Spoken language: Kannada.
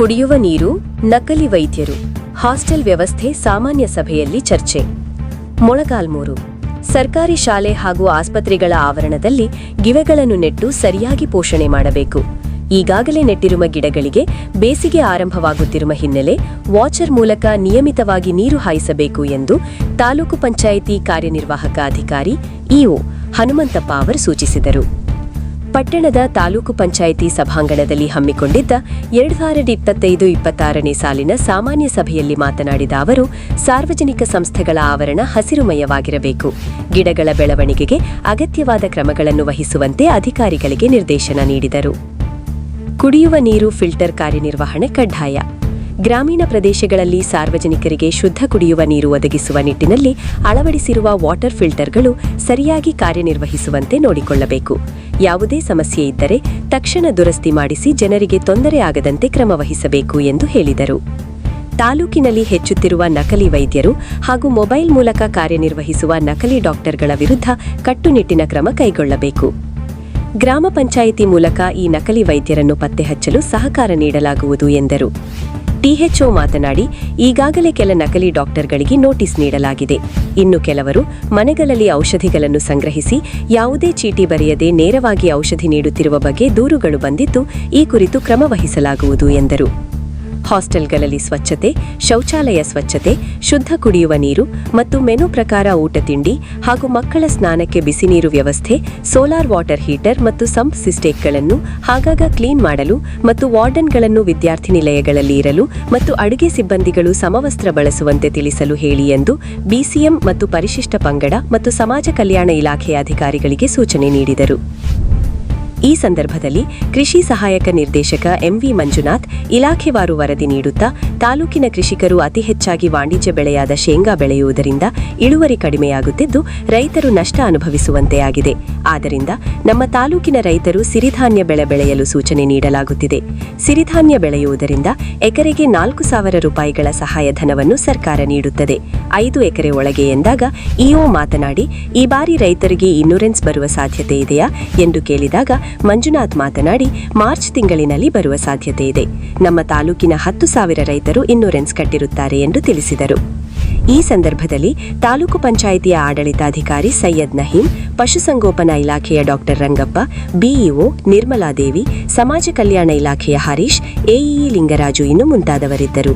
ಕುಡಿಯುವ ನೀರು, ನಕಲಿ ವೈದ್ಯರು, ಹಾಸ್ಟೆಲ್ ವ್ಯವಸ್ಥೆ, ಸಾಮಾನ್ಯ ಸಭೆಯಲ್ಲಿ ಚರ್ಚೆ. ಮೊಳಗಾಲ್ಮೂರು. ಸರ್ಕಾರಿ ಶಾಲೆ ಹಾಗೂ ಆಸ್ಪತ್ರೆಗಳ ಆವರಣದಲ್ಲಿ ಗಿವೆಗಳನ್ನು ನೆಟ್ಟು ಸರಿಯಾಗಿ ಪೋಷಣೆ ಮಾಡಬೇಕು. ಈಗಾಗಲೇ ನೆಟ್ಟಿರುವ ಗಿಡಗಳಿಗೆ ಬೇಸಿಗೆ ಆರಂಭವಾಗುತ್ತಿರುವ ಹಿನ್ನೆಲೆ ವಾಚರ್ ಮೂಲಕ ನಿಯಮಿತವಾಗಿ ನೀರು ಹಾಯಿಸಬೇಕು ಎಂದು ತಾಲೂಕು ಪಂಚಾಯಿತಿ ಕಾರ್ಯನಿರ್ವಾಹಕ ಅಧಿಕಾರಿ ಇಒ ಹನುಮಂತಪ್ಪ ಅವರು ಸೂಚಿಸಿದರು. ಪಟ್ಟಣದ ತಾಲೂಕು ಪಂಚಾಯಿತಿ ಸಭಾಂಗಣದಲ್ಲಿ ಹಮ್ಮಿಕೊಂಡಿದ್ದ ಎರಡು ಸಾವಿರದ ಇಪ್ಪತ್ತೈದು, ಇಪ್ಪತ್ತಾರನೇ ಸಾಲಿನ ಸಾಮಾನ್ಯ ಸಭೆಯಲ್ಲಿ ಮಾತನಾಡಿದ ಅವರು, ಸಾರ್ವಜನಿಕ ಸಂಸ್ಥೆಗಳ ಆವರಣ ಹಸಿರುಮಯವಾಗಿರಬೇಕು. ಗಿಡಗಳ ಬೆಳವಣಿಗೆಗೆ ಅಗತ್ಯವಾದ ಕ್ರಮಗಳನ್ನು ವಹಿಸುವಂತೆ ಅಧಿಕಾರಿಗಳಿಗೆ ನಿರ್ದೇಶನ ನೀಡಿದರು. ಕುಡಿಯುವ ನೀರು ಫಿಲ್ಟರ್ ಕಾರ್ಯನಿರ್ವಹಣೆ ಕಡ್ಡಾಯ. ಗ್ರಾಮೀಣ ಪ್ರದೇಶಗಳಲ್ಲಿ ಸಾರ್ವಜನಿಕರಿಗೆ ಶುದ್ಧ ಕುಡಿಯುವ ನೀರು ಒದಗಿಸುವ ನಿಟ್ಟಿನಲ್ಲಿ ಅಳವಡಿಸಿರುವ ವಾಟರ್ ಫಿಲ್ಟರ್ಗಳು ಸರಿಯಾಗಿ ಕಾರ್ಯನಿರ್ವಹಿಸುವಂತೆ ನೋಡಿಕೊಳ್ಳಬೇಕು. ಯಾವುದೇ ಸಮಸ್ಯೆ ಇದ್ದರೆ ತಕ್ಷಣ ದುರಸ್ತಿ ಮಾಡಿಸಿ ಜನರಿಗೆ ತೊಂದರೆ ಆಗದಂತೆ ಕ್ರಮವಹಿಸಬೇಕು ಎಂದು ಹೇಳಿದರು. ತಾಲೂಕಿನಲ್ಲಿ ಹೆಚ್ಚುತ್ತಿರುವ ನಕಲಿ ವೈದ್ಯರು ಹಾಗೂ ಮೊಬೈಲ್ ಮೂಲಕ ಕಾರ್ಯನಿರ್ವಹಿಸುವ ನಕಲಿ ಡಾಕ್ಟರ್ಗಳ ವಿರುದ್ಧ ಕಟ್ಟುನಿಟ್ಟಿನ ಕ್ರಮ ಕೈಗೊಳ್ಳಬೇಕು. ಗ್ರಾಮ ಪಂಚಾಯಿತಿ ಮೂಲಕ ಈ ನಕಲಿ ವೈದ್ಯರನ್ನು ಪತ್ತೆ ಹಚ್ಚಲು ಸಹಕಾರ ನೀಡಲಾಗುವುದು ಎಂದರು. ಟಿಎಚ್ಒ ಮಾತನಾಡಿ, ಈಗಾಗಲೇ ಕೆಲ ನಕಲಿ ಡಾಕ್ಟರ್ಗಳಿಗೆ ನೋಟಿಸ್ ನೀಡಲಾಗಿದೆ. ಇನ್ನು ಕೆಲವರು ಮನೆಗಳಲ್ಲಿ ಔಷಧಿಗಳನ್ನು ಸಂಗ್ರಹಿಸಿ, ಯಾವುದೇ ಚೀಟಿ ಬರೆಯದೆ ನೇರವಾಗಿ ಔಷಧಿ ನೀಡುತ್ತಿರುವ ಬಗ್ಗೆ ದೂರುಗಳು ಬಂದಿದ್ದು, ಈ ಕುರಿತು ಕ್ರಮ ವಹಿಸಲಾಗುವುದು ಎಂದರು. ಹಾಸ್ಟೆಲ್ಗಳಲ್ಲಿ ಸ್ವಚ್ಛತೆ, ಶೌಚಾಲಯ ಸ್ವಚ್ಛತೆ, ಶುದ್ಧ ಕುಡಿಯುವ ನೀರು ಮತ್ತು ಮೆನು ಪ್ರಕಾರ ಊಟ ತಿಂಡಿ ಹಾಗೂ ಮಕ್ಕಳ ಸ್ನಾನಕ್ಕೆ ಬಿಸಿ ನೀರು ವ್ಯವಸ್ಥೆ, ಸೋಲಾರ್ ವಾಟರ್ ಹೀಟರ್ ಮತ್ತು ಸಂಪ್ ಸಿಸ್ಟೇಕ್ಗಳನ್ನು ಆಗಾಗ ಕ್ಲೀನ್ ಮಾಡಲು ಮತ್ತು ವಾರ್ಡನ್ಗಳನ್ನು ವಿದ್ಯಾರ್ಥಿ ನಿಲಯಗಳಲ್ಲಿ ಇರಲು ಮತ್ತು ಅಡುಗೆ ಸಿಬ್ಬಂದಿಗಳು ಸಮವಸ್ತ್ರ ಬಳಸುವಂತೆ ತಿಳಿಸಲು ಹೇಳಿ ಎಂದು ಬಿಸಿಎಂ ಮತ್ತು ಪರಿಶಿಷ್ಟ ಪಂಗಡ ಮತ್ತು ಸಮಾಜ ಕಲ್ಯಾಣ ಇಲಾಖೆಯ ಅಧಿಕಾರಿಗಳಿಗೆ ಸೂಚನೆ ನೀಡಿದರು. ಈ ಸಂದರ್ಭದಲ್ಲಿ ಕೃಷಿ ಸಹಾಯಕ ನಿರ್ದೇಶಕ ಎಂವಿ ಮಂಜುನಾಥ್ ಇಲಾಖೆವಾರು ವರದಿ ನೀಡುತ್ತಾ ತಾಲೂಕಿನ ಕೃಷಿಕರು ಅತಿ ಹೆಚ್ಚಾಗಿ ವಾಣಿಜ್ಯ ಬೆಳೆಯಾದ ಶೇಂಗಾ ಬೆಳೆಯುವುದರಿಂದ ಇಳುವರಿ ಕಡಿಮೆಯಾಗುತ್ತಿದ್ದು ರೈತರು ನಷ್ಟ ಅನುಭವಿಸುವಂತೆ ಆಗಿದೆ. ಆದ್ದರಿಂದ ನಮ್ಮ ತಾಲೂಕಿನ ರೈತರು ಸಿರಿಧಾನ್ಯ ಬೆಳೆ ಬೆಳೆಯಲು ಸೂಚನೆ ನೀಡಲಾಗುತ್ತಿದೆ. ಸಿರಿಧಾನ್ಯ ಬೆಳೆಯುವುದರಿಂದ ಎಕರೆಗೆ ನಾಲ್ಕು ಸಾವಿರ ರೂಪಾಯಿಗಳ ಸಹಾಯಧನವನ್ನು ಸರ್ಕಾರ ನೀಡುತ್ತದೆ. ಐದು ಎಕರೆ ಒಳಗೆ ಎಂದಾಗ ಇಒ ಮಾತನಾಡಿ, ಈ ಬಾರಿ ರೈತರಿಗೆ ಇನ್ಶೂರೆನ್ಸ್ ಬರುವ ಸಾಧ್ಯತೆ ಇದೆಯಾ ಎಂದು ಕೇಳಿದಾಗ ಮಂಜುನಾಥ್ ಮಾತನಾಡಿ, ಮಾರ್ಚ್ ತಿಂಗಳಿನಲ್ಲಿ ಬರುವ ಸಾಧ್ಯತೆ ಇದೆ. ನಮ್ಮ ತಾಲೂಕಿನ ಹತ್ತು ಸಾವಿರ ರೈತರು ಇನ್ಶೂರೆನ್ಸ್ ಕಟ್ಟಿರುತ್ತಾರೆ ಎಂದು ತಿಳಿಸಿದರು. ಈ ಸಂದರ್ಭದಲ್ಲಿ ತಾಲೂಕು ಪಂಚಾಯಿತಿಯ ಆಡಳಿತಾಧಿಕಾರಿ ಸೈಯದ್ ನಹೀಂ, ಪಶುಸಂಗೋಪನಾ ಇಲಾಖೆಯ ಡಾಕ್ಟರ್ ರಂಗಪ್ಪ, ಬಿಇಒ ನಿರ್ಮಲಾದೇವಿ, ಸಮಾಜ ಕಲ್ಯಾಣ ಇಲಾಖೆಯ ಹರೀಶ್, ಎಇಇ ಲಿಂಗರಾಜು ಇನ್ನು ಮುಂತಾದವರಿದ್ದರು.